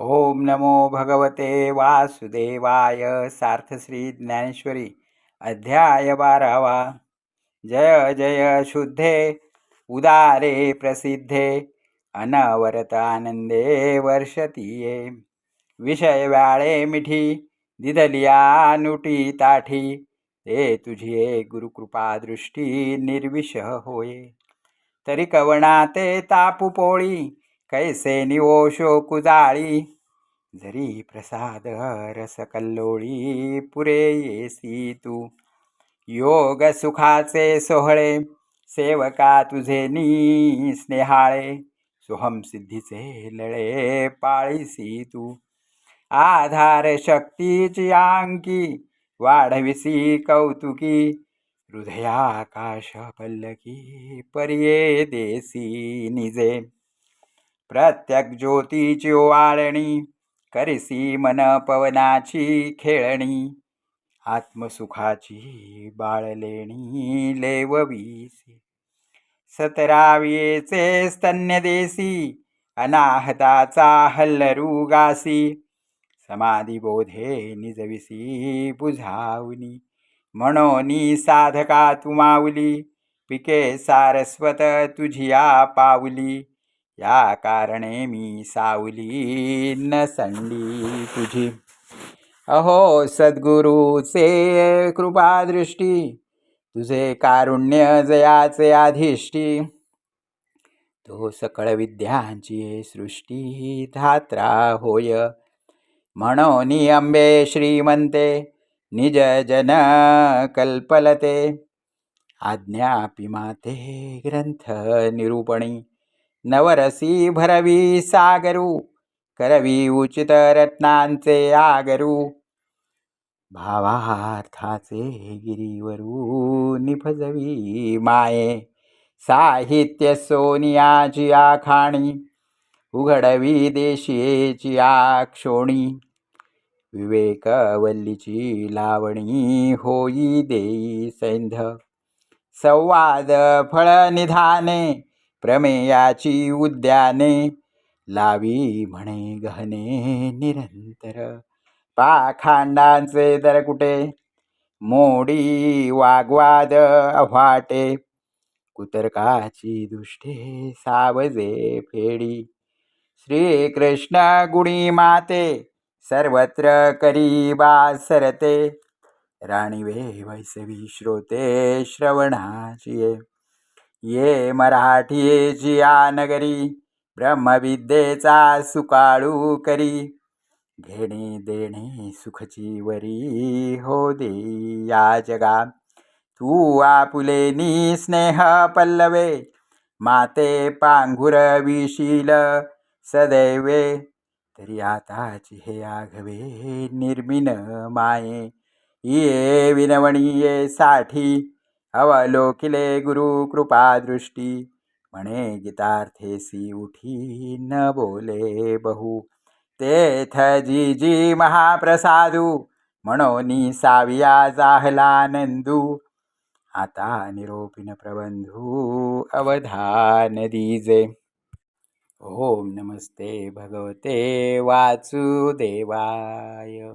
ओम नमो भगवते वासुदेवाय सार्थश्री ज्ञानेश्वरी अध्याय बारावा. जय जय शुद्धे उदारे प्रसिद्धे अनवरत आनंदे वर्षतीये. विषय व्याळे मिठी दिदलिया नुटी ताठी ते तुझी गुरुकृपा दृष्टी निर्विष होये. तरी कवणाते तापू पोळी कैसे निवोशो कुजाळी? जरी प्रसाद रस कल्लोळी पुरे येसी तू. योग सुखाचे सोहळे सेवका तुझे नी स्नेहाळे सोहम सिद्धीचे लळे पाळीसी तू. आधार शक्तीची अंकी वाढविसी कौतुकी. हृदयाकाश पल्लकी पर्ये देसी निजे. प्रत्येक ज्योतीची ओवाळणी करिसी मन पवनाची खेळणी आत्मसुखाची बाळलेणी लेववीसी. सतरावियेचे स्तन्य देसी अनाहताचा हल्लरू गासी समाधी बोधे निजविसी बुझावनी. म्हणोनी साधका तुमावली पिके सारस्वत तुझिया पावली. या कारणे मी सावली न संडी तुझी. अहो सद्गुरूचे कृपादृष्टी तुझे कारुण्य जयाचे आधिष्टी तो सकळ विद्यांची सृष्टी धात्रा होय. म्हणून अंबे श्रीमंते निज जन कल्पलते. आज्ञापी माते ग्रंथ निरूपणी. नवरसी भरवी सागरू करवी उचित रत्नांचे आगरू. भावार्थाचे गिरीवरू निफजवी माये साहित्य सोनियाची आखाणी उघडवी देशीची आक्षोणी. विवेकवल्लीची लावणी होई देई सैंध संवाद फळ निधाने प्रमेयाची उद्याने लावी म्हणे गहने निरंतर. पाखांडांचे दरकुटे मोडी वाग्वाद अव्हाटे. कुतर्काची दुष्टे सावजे फेडी. श्रीकृष्ण गुणी माते सर्वत्र करी सरते राणीवे वैसवी श्रोते श्रवणाची ये मराठीची या नगरी ब्रह्मविद्येचा सुकाळू करी. घेणे देणे सुखची वरी हो दे या जगा. तू आपुलेनी स्नेह पल्लवे माते पांघुर विशील सदैवे. तरी आताची हे आघवे निर्मिन माये ये विनवणीये साठी अवलोकिले गुरु कृपा दृष्टी। म्हणे गीतार्थेसी उठी न बोले बहु। तेथ जी जी महाप्रसादू म्हणोनी साविया जाहला नंदू। आता निरोपिन प्रबंधू अवधान दीजे। ओम नमस्ते भगवते वासुदेवाय।